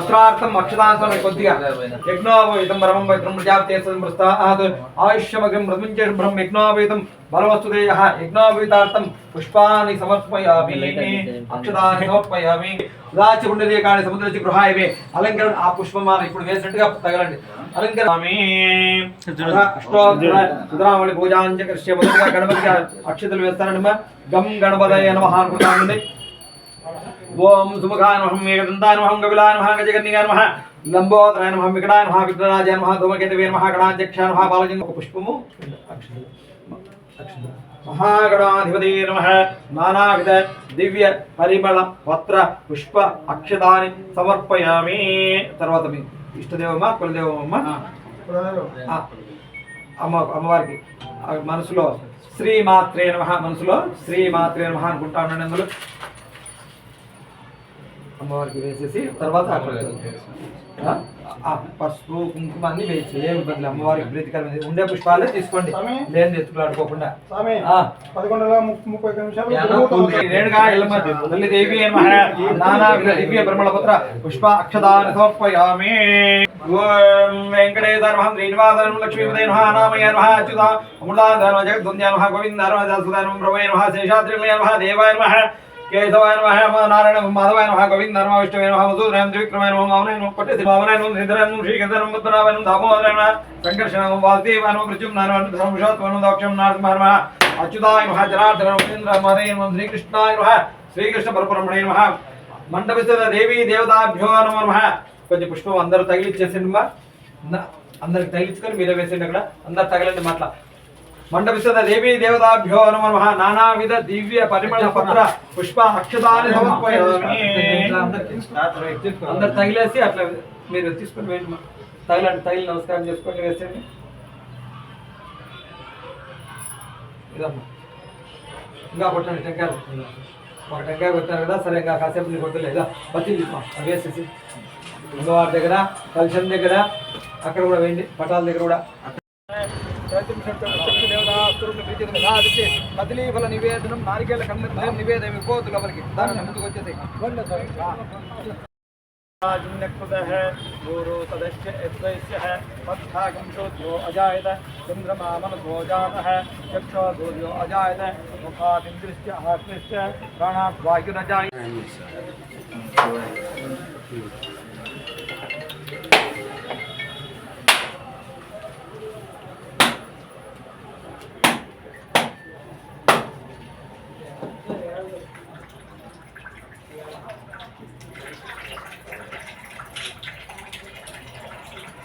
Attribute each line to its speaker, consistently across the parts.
Speaker 1: వస్త్రార్థం అక్షదాంతం కొద్దిగా యజ్ఞోపేతం బ్రహ్మం పవిత్రం ప్రజాపతి ప్రస్తాహాత్ ఆయుష్యమగ్రం మృత్యుంజయ బ్రహ్మ యజ్ఞోపేతం బలవస్తుదేయ యజ్ఞోపేతార్థం పుష్పాన్ని సమర్పయామి అక్షతాన్ని సమర్పయామి. ఉదాచి కానీ సముద్రచి గృహాయమే. అలంకరణ ఆ పుష్పమాల ఇప్పుడు వేసినట్టుగా తగలండి. అలంకరణ సుధరామణి పూజాంచ కృష్ణ గణపతిగా అక్షతలు వేస్తారండి గం గణపతయ నమః అనుకుంటామండి ఓం సుముఖాయ నమః మేఘదంతాయ నమః కపిలాయ నమః గజగన్నిగాయ నమః లంబోదరాయ నమః వికటాయ నమః విఘ్నరాజాయ నమః ధూమకేతవే నమః గణాధ్యక్షాయ నమః బాలచంద్ర ఒక పుష్పము. మహాగణాధిపతి నమః. నానావిధ దివ్య పరిమళ పత్ర పుష్ప అక్షతాన్ని సమర్పయామి. తర్వాత మీ ఇష్టదేవమ్మ కులదేవమ్మ. అమ్మ అమ్మవారికి. మనసులో శ్రీమాత్రే నమ మనసులో శ్రీమాత్రే నమ అనుకుంటా ఉండండి అందులో. అమ్మవారికి వేసేసి తర్వాత అక్కడ పసుపు కుంకుమ అన్ని వేసి ఏమి ఇబ్బంది. అమ్మవారికి ప్రీతికరమైన ఉండే పుష్పాలే తీసుకోండి. లేని ఎత్తుకులాడుకోకుండా
Speaker 2: స్వామి
Speaker 1: ఆ.
Speaker 2: పదకొండుల ముప్పై ముప్పై ఐదు నిమిషాలు
Speaker 1: రేణుగా ఎల్లమ్మ తల్లి దేవి నమః నానా విధ దివ్య బ్రహ్మల పుత్ర పుష్ప అక్షదాన సమర్పయామి. ఓం వెంకటేశ్వర నమః శ్రీనివాస నమః లక్ష్మీపదే నమః నామయ నమః అచ్యుత అమృతాయ నమః జగద్వంద్య నమః గోవింద నమః దాసుదాయ నమః ప్రభయ నమః శేషాద్రిలయ నమః దేవాయ నమః. కేశవాయ నమః నారాయణ మాధవాయ నమః గోవింద నమః విష్ణువే నమః మధురాయ నమః త్రివిక్రమాయ నమః వామనాయ నమః కొట్టేసి వామనాయ నమః శ్రీధరాయ నమః శ్రీకృష్ణ పద్మనాభాయ నమః దామోదరాయ నమః సంకర్షణ నమః వాసుదేవాయ నమః ప్రత్యుమ్నాయ దాక్షం నారసింహాయ అచ్యుతాయ నమః జనార్దన నమః మరే శ్రీకృష్ణాయ నమః శ్రీకృష్ణ పరబ్రహ్మణే నమః మండపిస్తున్న దేవి దేవతాభ్యో నమ కొంచెం పుష్పం అందరూ తగిలిచ్చేసిండి అందరికి తగిలించుకొని మీరే వేసేయండి అక్కడ. అందరు తగలండి మాట్లా. మండపిస్తున్న దేవీ దేవతాభ్యో నమో నానావిధ దివ్య పరిమళ పత్ర పుష్ప అక్షతాన్ని అందరు తగిలేసి అట్లా మీరు తీసుకొని వేయండి. తగిలండి తగిలి నమస్కారం చేసుకొని వేసేయండి. ఇదమ్మా. ఇంకా కొట్టండి టెంకాయలు ఒక టెంకాయ కొట్టారు కదా సరే ఇంకా కాసేపు నీకు కొట్టలేదా. అవి వేసేసి. అమ్మవారి దగ్గర కలశం దగ్గర అక్కడ కూడా వేయండి పటాల దగ్గర కూడా. కదిలీ ఫల నివేదనం నారికేల కన్న నివేదం ఇవ్వద్దు లోపలికి దాని ముందుకు వచ్చేసి राजन्यकृतः गुरु तदश्च यद्वैस्यः पत्थागं शोध्यो अजायत चन्द्रमा मनसो जातः चक्षो सूर्यो अजायत मुखादिन्द्रिश्च आत्मश्च प्राणात् वायुरजायत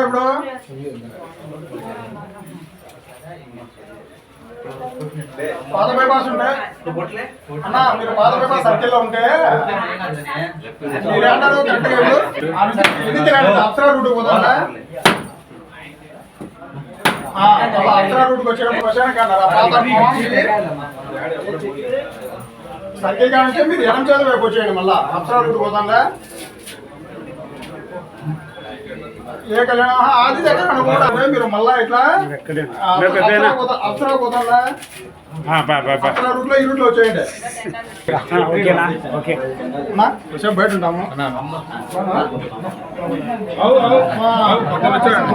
Speaker 2: ఇప్పుడు పాత బైపాస్ ఉంటే? అన్న మీరు పాత బైపాస్ సర్కిల్లో ఉంటే మీరు ఏడారు కరెక్ట్గా ఇది తిరగండి అప్సరా రూట్ పోతుందా ఆ, మళ్ళా అప్సరా రూట్కి వచ్చేటప్పుడు వచ్చాను పాత సర్కిల్ కానించి మీరు ఎడం చేత వైపు వచ్చేయండి మళ్ళా. అప్సరా రూట్ పోతుందా ఏ కళ్యాణం? ఆహా, అది దగ్గర అనుకోండి అదే మీరు మళ్ళా ఇట్లా అప్సరా పోతా- అప్సరా పోతుందా అప్సరా రూట్లో ఈ వచ్చేయండి. కొంచెం బయట ఉంటాము. పక్కన వచ్చేయండి.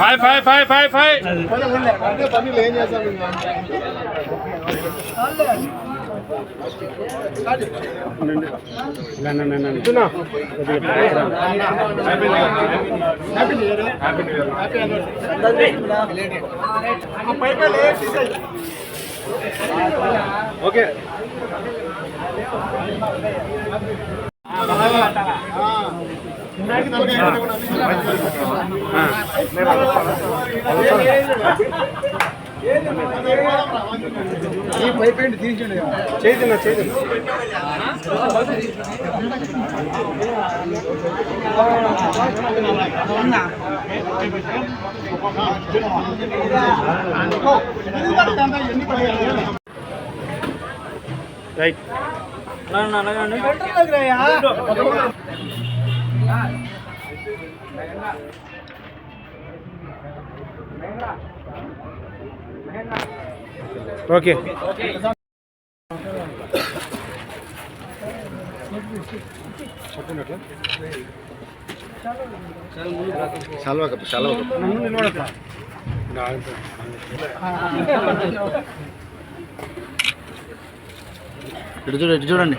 Speaker 1: Five
Speaker 2: five five five five. Okay. ఈ పైప్ ఏంటి తీసేయండి
Speaker 3: చేతున్నా చేతు
Speaker 2: ఎన్ని ఓకే.
Speaker 3: రైట్ ఓకే నన్ను
Speaker 4: ఇటు చూడండి ఇటు చూడండి.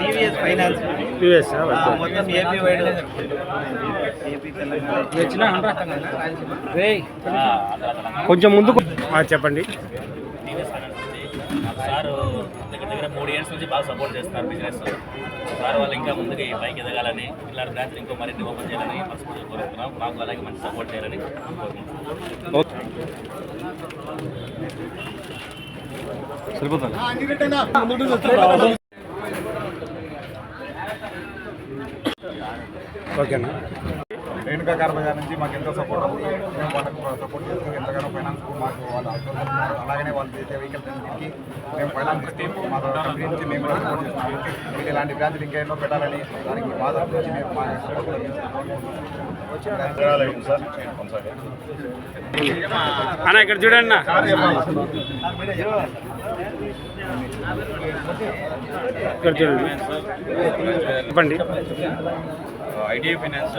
Speaker 3: TVS finance.
Speaker 1: టీవీఎస్ మొత్తం ఏపీ వైడ్
Speaker 3: కొంచెం ముందుకు. ఆ, చెప్పండి.
Speaker 5: సార్ దగ్గర దగ్గర మూడు ఇయర్స్ నుంచి బాగా సపోర్ట్ చేస్తున్నారు బిజినెస్ సార్ వాళ్ళు ఇంకా ముందుకు పైకి ఎదగాలని ఇలాంటి బ్రాంచ్ ఇంకో మరిన్ని ఓపెన్ చేయాలని మనస్ఫూర్తిగా కోరుకుంటున్నాం. మాకు అలాగే మంచి సపోర్ట్ చేయాలని కోరుకుంటున్నాం
Speaker 3: ఓకే సరిపోతుంది
Speaker 2: అన్ని రిటర్న్
Speaker 3: ఓకేనా?
Speaker 6: రేణుకా బజార్ నుంచి మాకు ఎంతో సపోర్ట్ ఉంది మేము వాళ్ళకు సపోర్ట్ చేస్తూ ఎంతగానో ఫైనాన్స్ మాకు వాళ్ళు అలాగనే వాళ్ళు చేసే వెహికల్స్ అన్నింటికి మేము ఫైనాన్స్ టీమ్ మా కంపెనీ నుంచి మేము కూడా సపోర్ట్ చేస్తున్నాము మీకు ఇలాంటి బ్రాంచ్లు ఇంకా ఎన్నో పెట్టాలని దానికి బాధ నుంచి మేము మా
Speaker 3: అన్న ఇక్కడ చూడండి ఇక్కడ చూడండి. చెప్పండి.
Speaker 5: Idea finance.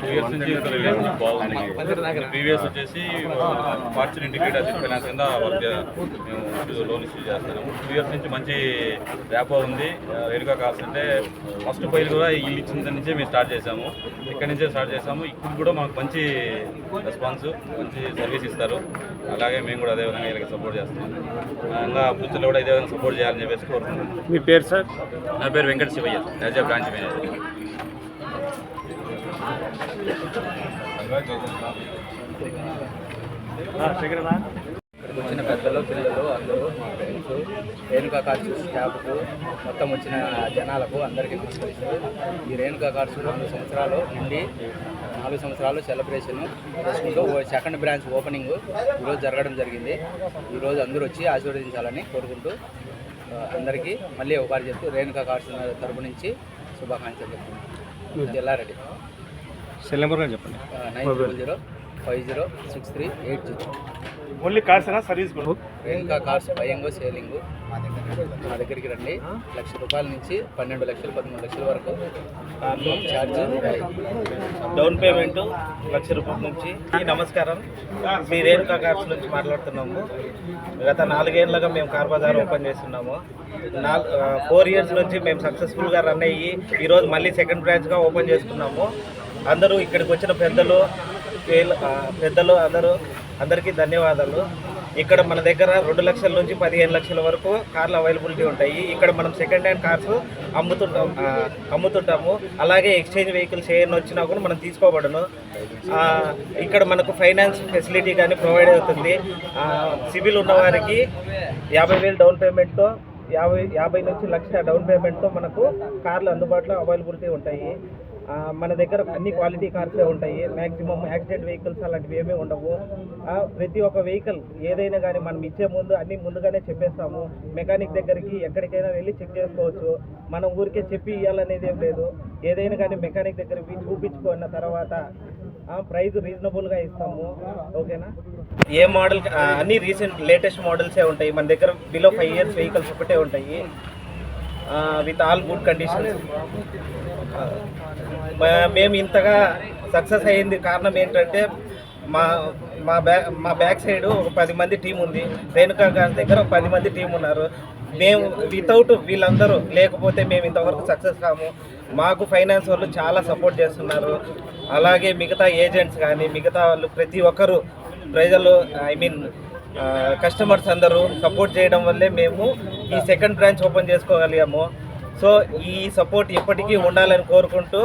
Speaker 5: టూ ఇయర్స్ నుంచి బాగుంది. ప్రీవియస్ వచ్చేసి ఫార్చ్యూన్ ఇంటిగ్రేట్ ఫైనాన్స్ కింద వర్క్ మేము లోన్ ఇష్యూ చేస్తున్నాము. టూ ఇయర్స్ నుంచి మంచి ర్యాపో ఉంది. రేణుకా కార్స్ అంటే ఫస్ట్ ఫైల్ కూడా ఇల్లు ఇచ్చిన దగ్గర నుంచే మేము స్టార్ట్ చేసాము ఇక్కడి నుంచే స్టార్ట్ చేసాము ఇప్పుడు కూడా మాకు మంచి రెస్పాన్స్ మంచి సర్వీస్ ఇస్తారు. అలాగే మేము కూడా అదే విధంగా వీళ్ళకి సపోర్ట్ చేస్తాం ఇంకా ఫ్యూచర్లో కూడా ఇదే విధంగా సపోర్ట్ చేయాలని చెప్పేసి కోరుకుంటున్నాం.
Speaker 3: మీ పేరు సార్
Speaker 5: నా పేరు Venkata Shivaiah as branch manager
Speaker 7: ఇక్కడికి వచ్చిన పెద్దలు పిల్లలు అందరూ మా ఫ్రెండ్స్ రేణుకా కార్డ్స్ స్టాఫ్కు మొత్తం వచ్చిన జనాలకు అందరికీ నమస్కరిస్తూ ఈ రేణుకా కార్డ్స్ నాలుగు సంవత్సరాలు నుండి నాలుగు సంవత్సరాలు సెలబ్రేషన్ చేసుకుంటూ సెకండ్ బ్రాంచ్ ఓపెనింగ్ ఈరోజు జరగడం జరిగింది. ఈరోజు అందరూ వచ్చి ఆశీర్వదించాలని కోరుకుంటూ అందరికీ మళ్ళీ ఒకసారి చెప్తూ రేణుకా కార్డ్స్ తరపు నుంచి శుభాకాంక్షలు చెప్తున్నాను. జిల్లారెడ్డి.
Speaker 3: సెల్ నెంబర్ చెప్పండి.
Speaker 7: Nine zero five zero six three eight zero.
Speaker 3: Only cars service
Speaker 7: Renuka cars buying selling. మా దగ్గరికి రండి. లక్ష రూపాయల నుంచి పన్నెండు లక్షలు పదమూడు లక్షల వరకు ఛార్జ్.
Speaker 8: డౌన్ పేమెంట్ లక్ష రూపాయల నుంచి. నమస్కారం. మీ రేణుకా కార్స్ నుంచి మాట్లాడుతున్నాము. గత నాలుగేళ్ళుగా మేము కార్ బజార్ ఓపెన్ చేస్తున్నాము. నాలుగు ఫోర్ ఇయర్స్ నుంచి మేము సక్సెస్ఫుల్గా రన్ అయ్యి ఈరోజు మళ్ళీ సెకండ్ బ్రాంచ్గా ఓపెన్ చేసుకున్నాము అందరూ ఇక్కడికి వచ్చిన పెద్దలు పెద్దలు అందరూ అందరికీ ధన్యవాదాలు. ఇక్కడ మన దగ్గర రెండు లక్షల నుంచి పదిహేను లక్షల వరకు కార్లు అవైలబిలిటీ ఉంటాయి. ఇక్కడ మనం సెకండ్ హ్యాండ్ కార్స్ అమ్ముతుంటాం అమ్ముతుంటాము. అలాగే ఎక్స్చేంజ్ వెహికల్స్ ఏమైనా వచ్చినా కూడా మనం తీసుకోబడను. ఇక్కడ మనకు ఫైనాన్స్ ఫెసిలిటీ కానీ ప్రొవైడ్ అవుతుంది. సివిల్ ఉన్నవారికి యాభై వేలు డౌన్ పేమెంట్తో యాభై యాభై నుంచి లక్ష డౌన్ పేమెంట్తో మనకు కార్లు అందుబాటులో అవైలబిలిటీ ఉంటాయి. మన దగ్గర అన్ని క్వాలిటీ కార్సే ఉంటాయి. మ్యాక్సిమం యాక్సిడెంట్ వెహికల్స్ అలాంటివి ఏమీ ఉండవు. ప్రతి ఒక్క వెహికల్ ఏదైనా కానీ మనం ఇచ్చే ముందు అన్ని ముందుగానే చెప్పేస్తాము. మెకానిక్ దగ్గరికి ఎక్కడికైనా వెళ్ళి చెక్ చేసుకోవచ్చు. మనం ఊరికే చెప్పి ఇవ్వాలనేది ఏం లేదు. ఏదైనా కానీ మెకానిక్ దగ్గరికి చూపించుకున్న తర్వాత ప్రైస్ రీజనబుల్గా ఇస్తాము. ఓకేనా ఏ మోడల్ అన్ని రీసెంట్ లేటెస్ట్ మోడల్సే ఉంటాయి. మన దగ్గర బిలో ఫైవ్ ఇయర్స్ వెహికల్స్ ఒకటే ఉంటాయి. విత్ ఆల్ గుడ్ కండిషన్స్ మేము ఇంతగా సక్సెస్ అయ్యింది కారణం ఏంటంటే మా మా బ్యాక్ మా బ్యాక్ సైడ్ ఒక పది మంది టీం ఉంది. రేణుకా గారి దగ్గర ఒక పది మంది టీం ఉన్నారు. మేము వితౌట్ వీళ్ళందరూ లేకపోతే మేము ఇంతవరకు సక్సెస్ కాము. మాకు ఫైనాన్స్ వాళ్ళు చాలా సపోర్ట్ చేస్తున్నారు. అలాగే మిగతా ఏజెంట్స్ కానీ మిగతా వాళ్ళు ప్రతి ఒక్కరు ప్రజలు ఐ మీన్ కస్టమర్స్ అందరూ సపోర్ట్ చేయడం వల్లే మేము ఈ సెకండ్ బ్రాంచ్ ఓపెన్ చేసుకోగలిగాము. సో ఈ సపోర్ట్ ఎప్పటికీ ఉండాలని కోరుకుంటూ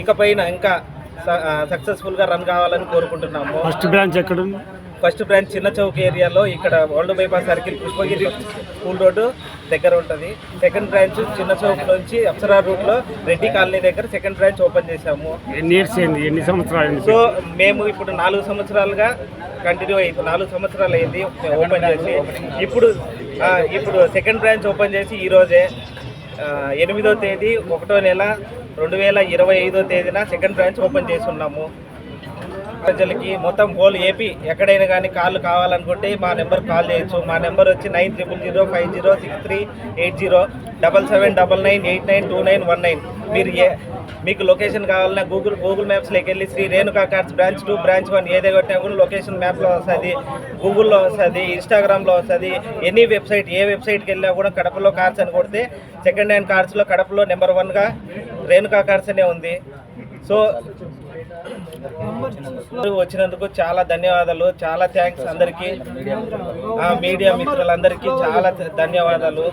Speaker 8: ఇకపైన ఇంకా సక్సెస్ఫుల్గా రన్ కావాలని కోరుకుంటున్నాము.
Speaker 3: ఫస్ట్ బ్రాంచ్ ఎక్కడ
Speaker 8: ఫస్ట్ బ్రాంచ్ చిన్న చౌక్ ఏరియాలో ఇక్కడ old bypass circle Pushpagiri school road దగ్గర ఉంటుంది. సెకండ్ బ్రాంచ్ చిన్న చౌక్ నుంచి అప్సరా రూట్లో రెడ్డి కాలనీ దగ్గర సెకండ్ బ్రాంచ్ ఓపెన్ చేశాము.
Speaker 3: ఎన్ని ఇయర్స్ అయింది? ఎన్ని సంవత్సరాలు
Speaker 8: సో మేము ఇప్పుడు నాలుగు సంవత్సరాలుగా కంటిన్యూ అయింది. నాలుగు సంవత్సరాలు అయింది ఓపెన్ చేసి. ఇప్పుడు ఇప్పుడు సెకండ్ బ్రాంచ్ ఓపెన్ చేసి ఈరోజే ఎనిమిదో తేదీ ఒకటో నెల రెండు వేల ఇరవై ఐదో తేదీన సెకండ్ బ్రాంచ్ ఓపెన్ చేసి ఉన్నాము ప్రజలకి మొత్తం హోల్ ఏపీ ఎక్కడైనా కానీ కార్లు కావాలనుకుంటే మా నెంబర్ కాల్ చేయొచ్చు. మా నెంబర్ వచ్చి nine triple zero five zero six three eight zero double seven double nine eight nine two nine one nine. మీరు ఏ మీకు లొకేషన్ కావాలన్నా గూగుల్ గూగుల్ మ్యాప్స్లోకి వెళ్ళి Shri Renuka cars branch two branch one ఏదే కొట్టినా కూడా లొకేషన్ మ్యాప్లో వస్తుంది గూగుల్లో వస్తుంది ఇన్స్టాగ్రామ్లో వస్తుంది ఎనీ వెబ్సైట్ ఏ వెబ్సైట్కి వెళ్ళినా కూడా కడపలో కార్స్ అని కొడితే సెకండ్ హ్యాండ్ కార్స్లో కడపలో నెంబర్ వన్గా రేణుకా కార్స్ అనే ఉంది. సో వచ్చినందుకు చాలా ధన్యవాదాలు. చాలా థ్యాంక్స్ అందరికీ. మీడియా మిత్రులందరికీ చాలా ధన్యవాదాలు.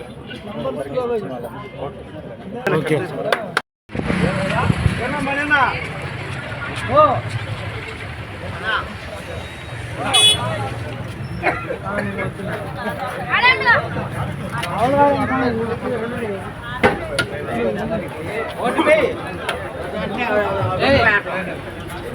Speaker 3: ఓటు